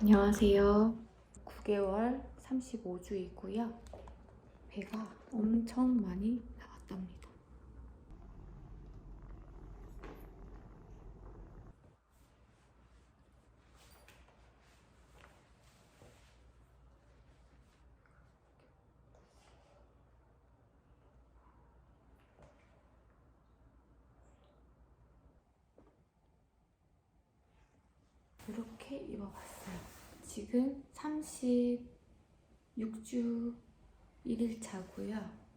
안녕하세요. 9개월 35주이고요. 배가 엄청 많이 나왔답니다. 이렇게 입어봤어요. 지금 36주 1일 차고요.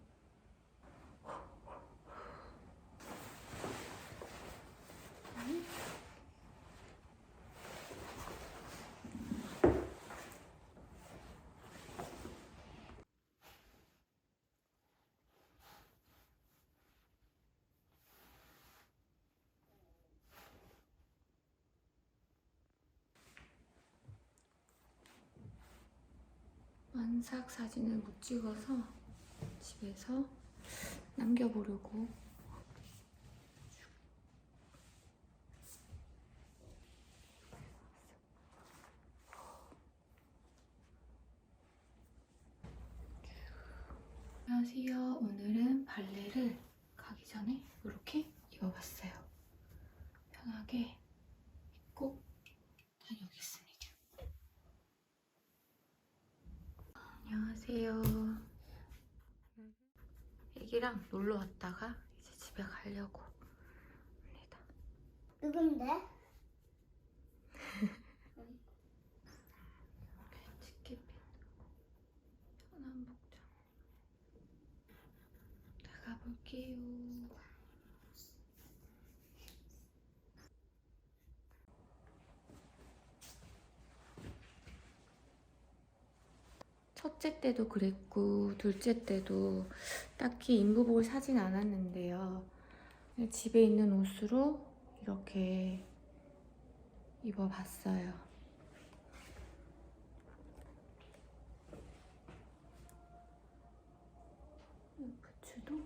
만삭 사진을 못 찍어서 집에서 남겨보려고 안녕하세요. 오늘은 발레를 가기 전에 이렇게 입어봤어요. 편하게 입고 다녀오겠습니다. 안녕하세요. 애기랑 놀러 왔다가 이제 집에 가려고 합니다. 누군데? 치킨핀 편한 복장 나가볼게요. 첫째 때도 그랬고 둘째 때도 딱히 인부복을 사진 않았는데요. 집에 있는 옷으로 이렇게 입어봤어요. 이 부츠도